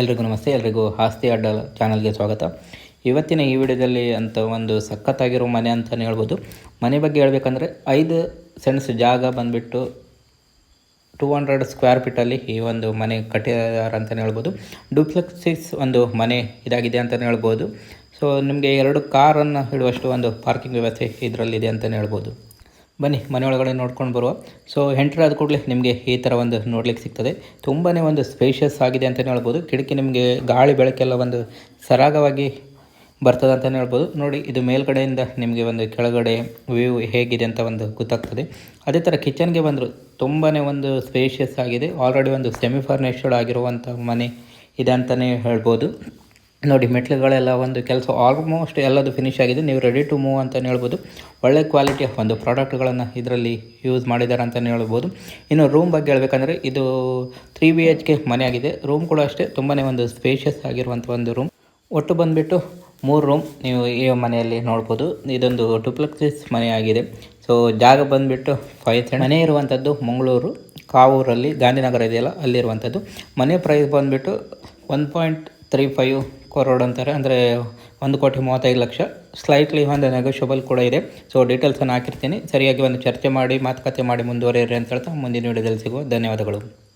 ಎಲ್ರಿಗೂ ನಮಸ್ತೆ, ಎಲ್ರಿಗೂ ಆಸ್ತಿ ಅಡ್ಡ ಚಾನಲ್ಗೆ ಸ್ವಾಗತ. ಇವತ್ತಿನ ಈ ವಿಡಿಯೋದಲ್ಲಿ ಅಂತ ಒಂದು ಸಖತ್ತಾಗಿರೋ ಮನೆ ಅಂತಲೇ ಹೇಳ್ಬೋದು. ಮನೆ ಬಗ್ಗೆ ಹೇಳಬೇಕಂದ್ರೆ ಐದು ಸೆಂಟ್ಸ್ ಜಾಗ ಬಂದುಬಿಟ್ಟು ಟೂ ಹಂಡ್ರೆಡ್ ಸ್ಕ್ವೇರ್ ಫೀಟಲ್ಲಿ ಈ ಒಂದು ಮನೆ ಕಟ್ಟಿದ್ದಾರೆ ಅಂತಲೇ ಹೇಳ್ಬೋದು. ಡೂಪ್ಲೆಕ್ಸಿಸ್ ಒಂದು ಮನೆ ಇದಾಗಿದೆ ಅಂತಲೇ ಹೇಳ್ಬೋದು. ಸೊ, ನಿಮಗೆ ಎರಡು ಕಾರನ್ನು ಇಡುವಷ್ಟು ಒಂದು ಪಾರ್ಕಿಂಗ್ ವ್ಯವಸ್ಥೆ ಇದರಲ್ಲಿದೆ ಅಂತಲೇ ಹೇಳ್ಬೋದು. ಬನ್ನಿ ಮನೆ ಒಳಗಡೆ ನೋಡ್ಕೊಂಡು ಬರುವ. ಸೊ ಎಂಟ್ರ್ ಆದ ಕೂಡಲೇ ನಿಮಗೆ ಈ ಥರ ಒಂದು ನೋಡ್ಲಿಕ್ಕೆ ಸಿಗ್ತದೆ. ತುಂಬಾ ಒಂದು ಸ್ಪೇಷಿಯಸ್ ಆಗಿದೆ ಅಂತಲೇ ಹೇಳ್ಬೋದು. ಕಿಟಕಿ ನಿಮಗೆ ಗಾಳಿ ಬೆಳಕೆಲ್ಲ ಒಂದು ಸರಾಗವಾಗಿ ಬರ್ತದೆ ಅಂತಲೇ ಹೇಳ್ಬೋದು. ನೋಡಿ, ಇದು ಮೇಲ್ಗಡೆಯಿಂದ ನಿಮಗೆ ಒಂದು ಕೆಳಗಡೆ ವ್ಯೂ ಹೇಗಿದೆ ಅಂತ ಒಂದು ಗೊತ್ತಾಗ್ತದೆ. ಅದೇ ಥರ ಕಿಚನ್ಗೆ ಬಂದರು ತುಂಬಾ ಒಂದು ಸ್ಪೇಷಿಯಸ್ ಆಗಿದೆ. ಆಲ್ರೆಡಿ ಒಂದು ಸೆಮಿ ಫರ್ನಿಶ್ಡ್ ಆಗಿರುವಂಥ ಮನೆ ಇದೆ ಅಂತಲೇ ಹೇಳ್ಬೋದು. ನೋಡಿ, ಮೆಟ್ಲುಗಳೆಲ್ಲ ಒಂದು ಕೆಲಸ ಆಲ್ಮೋಸ್ಟ್ ಎಲ್ಲದು ಫಿನಿಶ್ ಆಗಿದೆ. ನೀವು ರೆಡಿ ಟು ಮೂವ್ ಅಂತಲೇ ಹೇಳ್ಬೋದು. ಒಳ್ಳೆ ಆಫ್ ಒಂದು ಪ್ರಾಡಕ್ಟ್ಗಳನ್ನು ಇದರಲ್ಲಿ ಯೂಸ್ ಮಾಡಿದ್ದಾರೆ ಅಂತಲೇ ಹೇಳ್ಬೋದು. ಇನ್ನು ರೂಮ್ ಬಗ್ಗೆ ಹೇಳಬೇಕಂದ್ರೆ ಇದು ತ್ರೀ ಬಿ ಎಚ್ ಕೆ ಮನೆ ಆಗಿದೆ. ರೂಮ್ ಕೂಡ ಅಷ್ಟೇ ತುಂಬಾ ಒಂದು ಸ್ಪೇಷಿಯಸ್ ಆಗಿರುವಂಥ ಒಂದು ರೂಮ್ ಒಟ್ಟು ಬಂದುಬಿಟ್ಟು ಮೂರು ರೂಮ್ ನೀವು ಈ ಮನೆಯಲ್ಲಿ ನೋಡ್ಬೋದು. ಇದೊಂದು ಟುಪ್ಲಕ್ಸಿಸ್ ಮನೆ ಆಗಿದೆ. ಸೊ ಜಾಗ ಬಂದುಬಿಟ್ಟು ಫೈವ್ ಮನೆ ಇರುವಂಥದ್ದು ಮಂಗಳೂರು, ಕಾವೂರಲ್ಲಿ, ಗಾಂಧಿನಗರ ಇದೆಯಲ್ಲ ಅಲ್ಲಿರುವಂಥದ್ದು ಮನೆ ಪ್ರೈಸ್ ಬಂದುಬಿಟ್ಟು one point three five crore ಅಂತಾರೆ. ಅಂದರೆ ಒಂದು ಕೋಟಿ ಮೂವತ್ತೈದು ಲಕ್ಷ. ಸ್ಲೈಟ್ಲಿ ಒಂದು ನೆಗೋಷಿಯಬಲ್ ಕೂಡ ಇದೆ. ಸೊ ಡೀಟೇಲ್ಸನ್ನು ಹಾಕಿರ್ತೀನಿ. ಸರಿಯಾಗಿ ಒಂದು ಚರ್ಚೆ ಮಾಡಿ, ಮಾತುಕತೆ ಮಾಡಿ ಮುಂದುವರಿಯಿರಿ ಅಂತ ಹೇಳ್ತಾ ಮುಂದಿನ ವಿಡಿಯೋದಲ್ಲಿ ಸಿಗುವ ಧನ್ಯವಾದಗಳು.